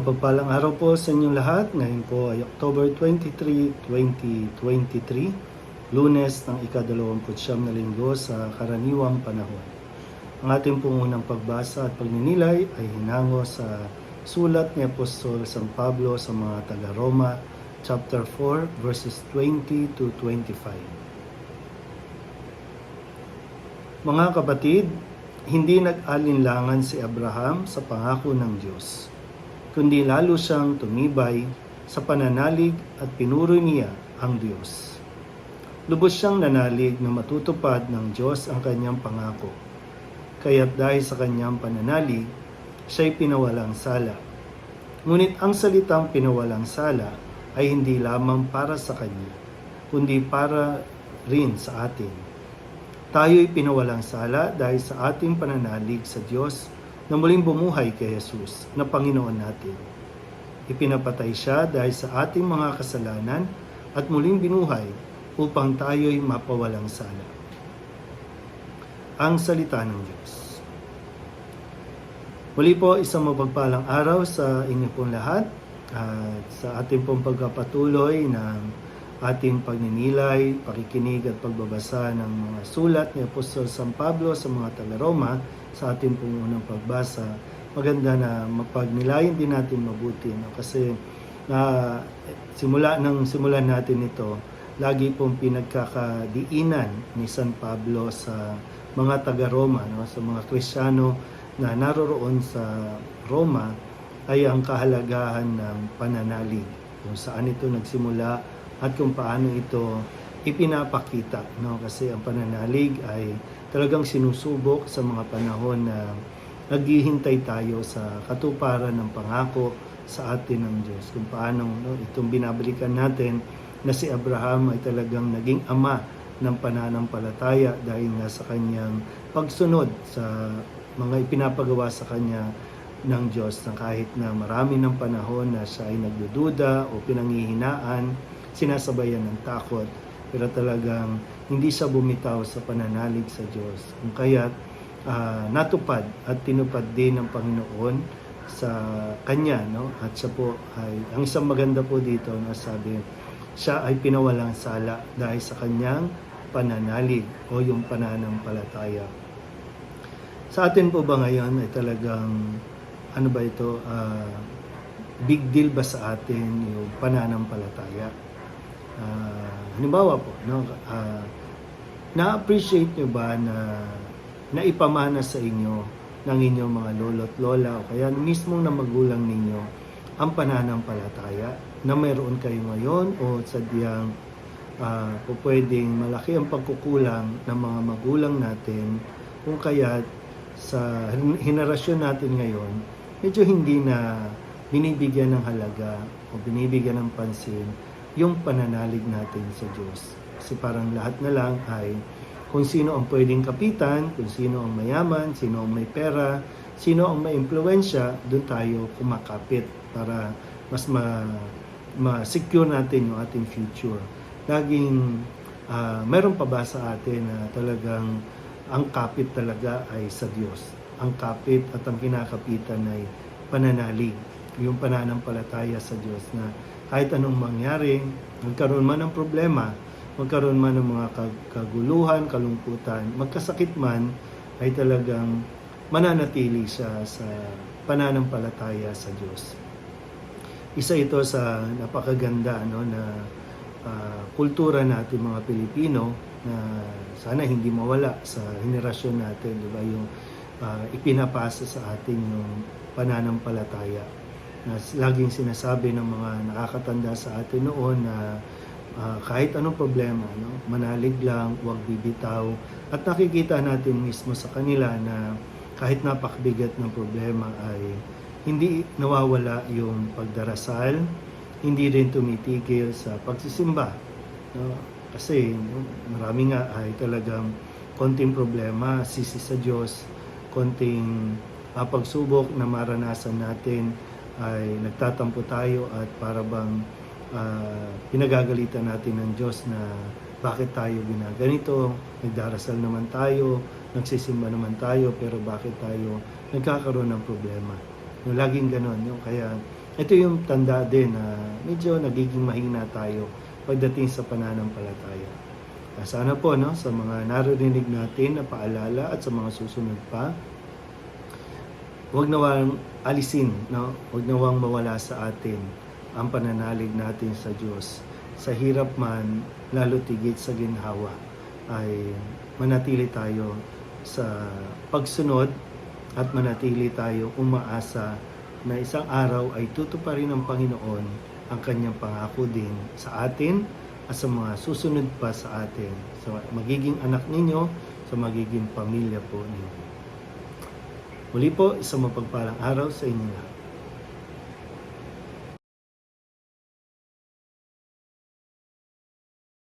Mapagpalang araw po sa inyong lahat. Ngayon po ay October 23, 2023, lunes ng ikadalawamputsyam na linggo sa karaniwang panahon. Ang ating pong unang pagbasa at pagninilay ay hinango sa sulat ni Apostol San Pablo sa mga taga-Roma, chapter 4, verses 20 to 25. Mga kapatid, hindi nag-alinlangan si Abraham sa pangako ng Diyos, kundi lalo siyang tumibay sa pananalig at pinuro niya ang Diyos. Lubos siyang nanalig na matutupad ng Diyos ang kanyang pangako. Kaya't dahil sa kanyang pananalig, siya'y pinawalang sala. Ngunit ang salitang pinawalang sala ay hindi lamang para sa kanya, kundi para rin sa atin. Tayo'y pinawalang sala dahil sa ating pananalig sa Diyos na muling bumuhay kay Jesus na Panginoon natin. Ipinapatay siya dahil sa ating mga kasalanan at muling binuhay upang tayo'y mapawalang sala. Ang Salita ng Diyos. Muli po, isang mapagpalang araw sa inyo pong lahat at sa ating pong pagkapatuloy ng ating pagninilay, pakikinig at pagbabasa ng mga sulat ni Apostol San Pablo sa mga taga-Roma sa ating pong unang pagbasa. Maganda na mapagnilayan din natin mabuti no? kasi na simula nang simulan natin ito, lagi pong pinagkakadiinan ni San Pablo sa mga taga-Roma, no? sa mga Kristiyano na naroroon sa Roma ay ang kahalagahan ng pananalig. Kung saan ito nagsimula at kung paano ito ipinapakita no? Kasi ang pananalig ay talagang sinusubok sa mga panahon na naghihintay tayo sa katuparan ng pangako sa atin ng Diyos. Kung paano no, itong binabalikan natin na si Abraham ay talagang naging ama ng pananampalataya dahil nga sa kanyang pagsunod sa mga ipinapagawa sa kanya ng Diyos na kahit na marami ng panahon na siya ay nagdududa o pinanghihinaan sinasabayan ng takot pero talagang hindi siya bumitaw sa pananalig sa Diyos. Kung kaya't ah, natupad at tinupad din ng Panginoon sa kanya no at siya po ay ang isang maganda po dito na sabi siya ay pinawalang sala dahil sa kanyang pananalig o yung pananampalataya. Sa atin po ba ngayon ay talagang ano ba ito ah, big deal ba sa atin yung pananampalataya? Ah, halimbawa po, no, ah, na-appreciate nyo ba na naipamana sa inyo ng inyong mga lolo at lola o kaya mismong na magulang ninyo ang pananampalataya na mayroon kayo ngayon o sadyang uh, po pwedeng malaki ang pagkukulang ng mga magulang natin kung kaya sa henerasyon natin ngayon medyo hindi na binibigyan ng halaga o binibigyan ng pansin yung pananalig natin sa Diyos. Kasi parang lahat na lang ay kung sino ang pwedeng kapitan, kung sino ang mayaman, sino ang may pera, sino ang may impluensya, doon tayo kumakapit para mas ma, ma-secure natin yung ating future. Laging uh, meron pa ba sa atin na talagang ang kapit talaga ay sa Diyos. Ang kapit at ang kinakapitan ay pananalig, yung pananampalataya sa Diyos na kahit anong mangyari, magkaroon man ng problema, magkaroon man ng mga kaguluhan, kalungkutan, magkasakit man, ay talagang mananatili siya sa pananampalataya sa Diyos. Isa ito sa napakaganda no, na uh, kultura natin mga Pilipino na sana hindi mawala sa henerasyon natin, di ba? Yung uh, ipinapasa sa atin yung pananampalataya na laging sinasabi ng mga nakakatanda sa atin noon na uh, kahit anong problema, no, manalig lang, huwag bibitaw. At nakikita natin mismo sa kanila na kahit napakabigat ng problema ay hindi nawawala yung pagdarasal, hindi rin tumitigil sa pagsisimba. No? Kasi no, marami nga ay talagang konting problema, sisi sa Diyos, konting uh, pagsubok na maranasan natin ay nagtatampo tayo at para bang uh, pinagagalitan natin ng Diyos na bakit tayo ginaganito, nagdarasal naman tayo, nagsisimba naman tayo, pero bakit tayo nagkakaroon ng problema. Yung laging ganon. Yung kaya, ito yung tanda din na medyo nagiging mahina tayo pagdating sa pananampalataya. Ah, Sana po no, sa mga naririnig natin na paalala at sa mga susunod pa, huwag nawang alisin, no? huwag nawang mawala sa atin ang pananalig natin sa Diyos. Sa hirap man, lalo tigit sa ginhawa, ay manatili tayo sa pagsunod at manatili tayo umaasa na isang araw ay tutuparin ng Panginoon ang kanyang pangako din sa atin at sa mga susunod pa sa atin. Sa magiging anak ninyo, sa magiging pamilya po ninyo. Muli po, isang mapagpalang araw sa inyo lahat.